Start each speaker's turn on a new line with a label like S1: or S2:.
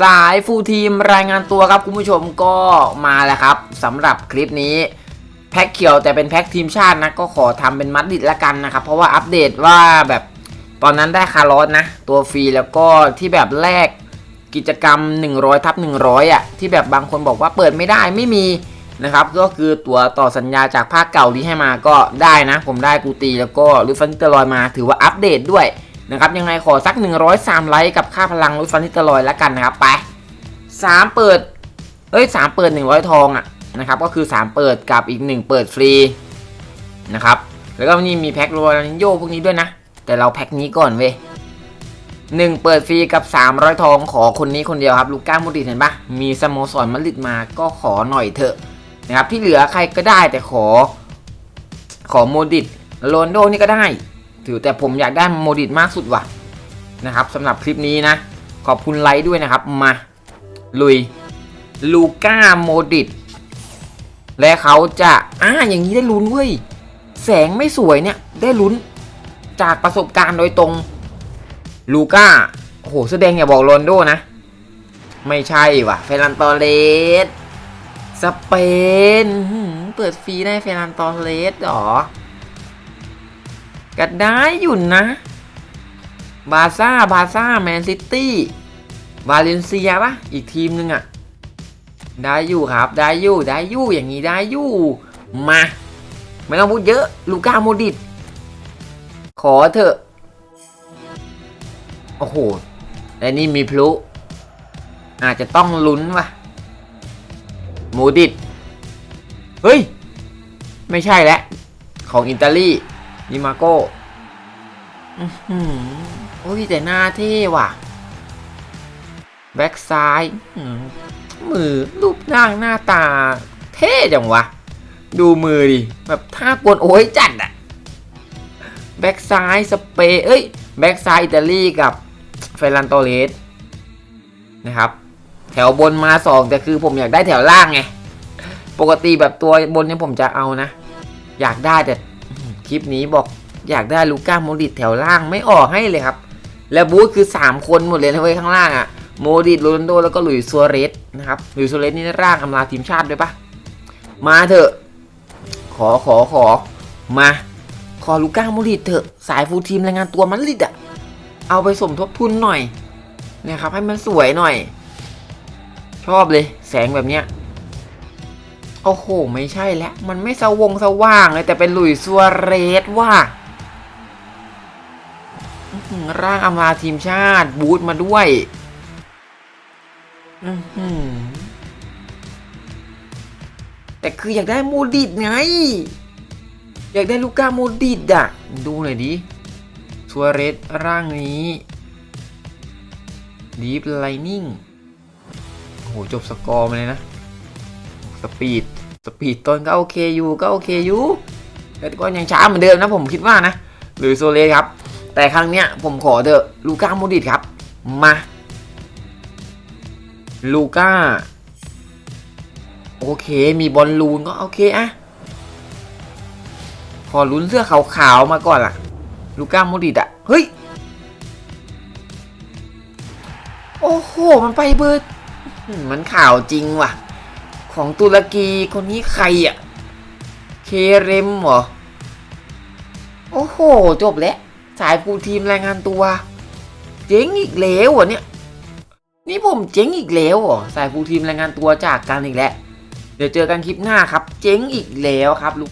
S1: สายฟูลทีมรายงานตัวครับคุณผู้ชมก็มาแล้วครับสำหรับคลิปนี้แพ็คเขียวแต่เป็นแพ็คทีมชาตินะก็ขอทำเป็นมัดดิดละกันนะครับ เพราะว่าอัปเดตว่าแบบตอนนั้นได้คาร์ลอสนะ ตัวฟรีแล้วก็ที่แบบแรกกิจกรรม 100ทับ100อะที่แบบบางคนบอกว่าเปิดไม่ได้ไม่มีนะครับ ก็คือตัวต่อสัญญาจากภาคเก่าที่ให้มาก็ได้นะ ผมได้กูตีแล้วก็ลิฟันเตอร์ลอยมาถือว่าอัปเดตด้วย นะครับยังไงขอสัก 103 ไลค์กับค่าพลังลิฟันเตอร์ลอยแล้วกันนะครับไป 3 เปิดเอ้ย3เปิด 100 ทองอะนะครับก็คือ 3 เปิดกับอีก 1 เปิดฟรีนะครับแล้วก็นี่มีแพ็คโรนัลโยพวกนี้ด้วยนะ แต่เราแพ็คนี้ก่อนเว้ยหนึ่งเปิดฟรีกับ 300 ทองขอคนนี้คนเดียวครับ ลูก้ามดริเห็นปะมีสโมสรมาดริดมาก็ขอหน่อยเถอะนะครับที่เหลือใครก็ได้แต่ขอ ขอโมดริดโรนโดนี่ก็ได้ ถือแต่ผมอยากได้โมดริดมากสุดว่ะนะครับสำหรับคลิปนี้นะ ขอบคุณไลค์ด้วยนะครับ มา ลุย ลูก้าโมดริดและเขาจะอ่าอย่างนี้ได้ลุ้นเว้ย แสงไม่สวยเนี่ย ได้ลุ้น จากประสบการณ์โดยตรง ลูก้าโอ้โหแสดงอย่าบอกโรนโดนะ ไม่ใช่ว่ะ เฟรันตอเลสสเปน เปิดฟรีได้เฟรันตอเลสหรอ ก็ได้อยู่นะ บาซ่า บาซ่า แมนซิตี้ วาเลนเซียปะอีกทีมหนึงอะได้อยู่ครับ ได้อยู่ ได้อยู่ อย่างนี้ได้อยู่ มา ไม่ต้องพูดเยอะ ลูก้าโมดริดขอเถอะ โอ้โห และนี่มีพลุ อาจจะต้องลุ้นว่ะโมดริดเฮ้ย ไม่ใช่แล้วของอิตาลี นิมาโก้อื้อหือโอ้ยแต่หน้าเท่ว่ะ แบ็กซ้าย มือรูปร่างหน้าตา เท่จังวะ ดูมือดิ แบบท่ากวนโอ้ยจัดอะแบ็กซ้ายสเปย์เอ้ย แบ็กซ้ายอิตาลีกับเฟรันโตเลสนะครับ แถวบนมาสองแต่คือผมอยากได้แถวล่างไง ปกติแบบตัวบนเนี่ยผมจะเอานะ อยากได้แต่ คลิปนี้บอกอยากได้ลูก้าโมดริดแถวล่างไม่ออกให้เลยครับ แล้วบูธคือ 3 คนหมดเลยนะเว้ยข้างล่างอะ่ะโมดริดโรนัลโด แล้วก็หลุยส์ซัวเรสนะครับหลุยส์ซัวเรสนี่ร่างอำลาทีมชาติด้วยปะมาเถอะ ขอขอขอมา ขอลูก้าโมดริดเถอะสายฟูลทีมรายงานตัวมันลิดอะเอาไปสมทบทุนหน่อยนะครับให้มันสวยหน่อย ชอบเลยแสงแบบเนี้ย โอ้โห ไม่ใช่แล้ว มันไม่สวงสว่างเลยแต่เป็นหลุยส์ซัวเรสว่าร่างอำลาทีมชาติ บูธมาด้วยอื้อหือแต่คืออยากได้โมดิดไง อยากได้ลูก้าโมดิดอะดูหน่อยดิซัวเรสร่างนี้ดีฟไลนิ่งโอ้โหจบสกอร์มาเลยนะ ปีดสปีดต้นก็โอเคอยู่ก็โอเคอยู่แต่ก็ยังช้าเหมือนเดิมนะผมคิดว่านะ หรือโซเลครับ แต่ครั้งเนี้ยผมขอเถอะลูก้าโมดริดครับ มาลูก้าโอเคมีบอลลูนก็โอเคอะขอลุ้นเสื้อขาวๆมาก่อนล่ะ ลูก้าโมดริดอะเฮ้ยโอ้โห มันไปเบิร์ดมมันข่าวจริงว่ะ ของตุรกีคนนี้ใครอะเคเรมเหรอ โอ้โห จบแล้ว สายผู้ทีมรายงานตัว เจ๊งอีกแล้วเหรอเนี่ย นี่ผมเจ๊งอีกแล้วเหรอ สายผู้ทีมรายงานตัวจากกันอีกแล้ว เดี๋ยวเจอกันคลิปหน้าครับ เจ๊งอีกแล้วครับลูก